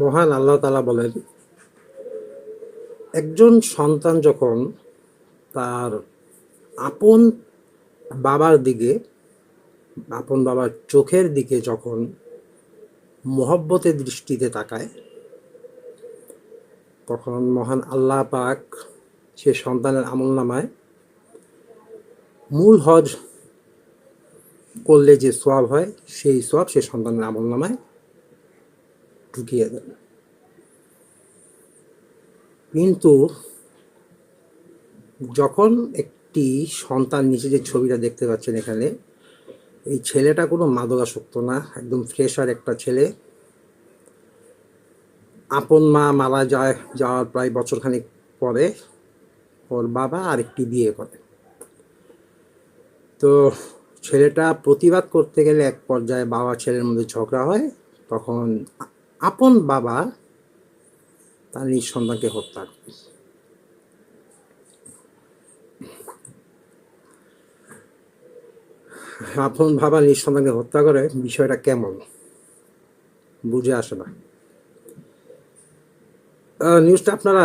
মহান আল্লাহ তালা বলেন, একজন সন্তান যখন তার আপন বাবার দিকে, আপন বাবার চোখের দিকে যখন মহব্বতের দৃষ্টিতে তাকায়, তখন মহান আল্লাহ পাক সে সন্তানের আমল নামায়। মূল হজ করলে যে সোয়াব হয়, সেই সোয়াব সে সন্তানের আমল নামায়। ঢুকিয়ে দেন কিন্তু যখন একটি সন্তান নিচে যে ছবিটা দেখতে পাচ্ছেন এখানে, এই ছেলেটা কোনো মাদকাসক্ত না, একদম ফ্রেশার একটা ছেলে। আপন মা মারা যায়, যাওয়ার প্রায় বছরখানেক পরে ওর বাবা আরেকটি বিয়ে করে। তো ছেলেটা প্রতিবাদ করতে গেলে এক পর্যায়ে বাবা ছেলের মধ্যে ঝগড়া হয়, তখন আপন বাবা তার নিজ সন্তানকে হত্যা করে। আপন বাবা নিজ সন্তানকে হত্যা করে বিষয়টা কেমন? বুঝে আসে না। নিউজটা আপনারা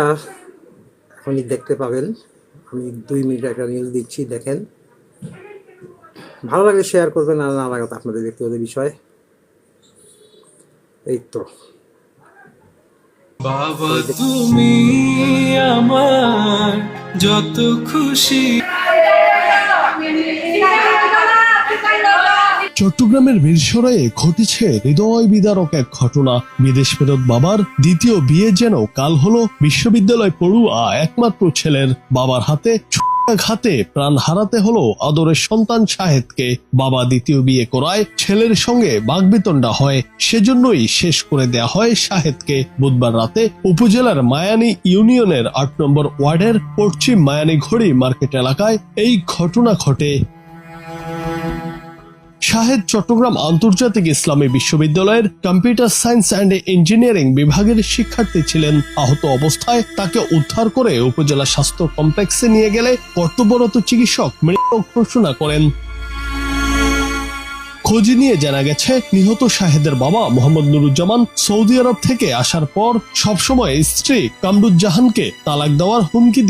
এখনই দেখতে পাবেন। আমি দুই মিনিট একটা নিউজ দিচ্ছি, দেখেন। ভালো লাগলে শেয়ার করবেন, আর না লাগা তো আপনাদের ব্যক্তিগত বিষয়। এই তো। বাবা, তুমি আমার যত খুশি। চট্টগ্রামের মিরসরাইয়ে ঘটেছে হৃদয় বিদারক এক ঘটনা। বিদেশ ফেরত বাবার দ্বিতীয় বিয়ে যেন কাল হলো বিশ্ববিদ্যালয় পড়ুয়া একমাত্র ছেলের বাবার হাতে ঘাতে প্রাণ হারাতে হলো আদরের সন্তান শাহেদকে। বাবা দ্বিতীয় বিয়ে করায় ছেলের সঙ্গে বাগবিতণ্ডা হয়, সেজন্যই শেষ করে দেয়া হয় শাহেদকে। বুধবার রাতে উপজেলার মায়ানি ইউনিয়নের আট নম্বর ওয়ার্ডের পশ্চিম মায়ানি ঘড়ি মার্কেট এলাকায় এই ঘটনা ঘটে। শাহেদ চট্টগ্রাম আন্তর্জাতিক ইসলামী বিশ্ববিদ্যালয়ের কম্পিউটার সায়েন্স অ্যান্ড ইঞ্জিনিয়ারিং বিভাগের শিক্ষার্থী ছিলেন। আহত অবস্থায় তাকে উদ্ধার করে উপজেলা স্বাস্থ্য কমপ্লেক্সে নিয়ে গেলে কর্তব্যরত চিকিৎসক মৃত ঘোষণা করেন। খোঁজ নিয়ে জানা গেছে, নিহত শাহেদের বাবা মোহাম্মদ নুরুজ্জামান সৌদি আরব থেকে আসার পর সবসময় স্ত্রী কামরুজ্জাহানকে তালাক দেওয়ার হুমকি দিয়ে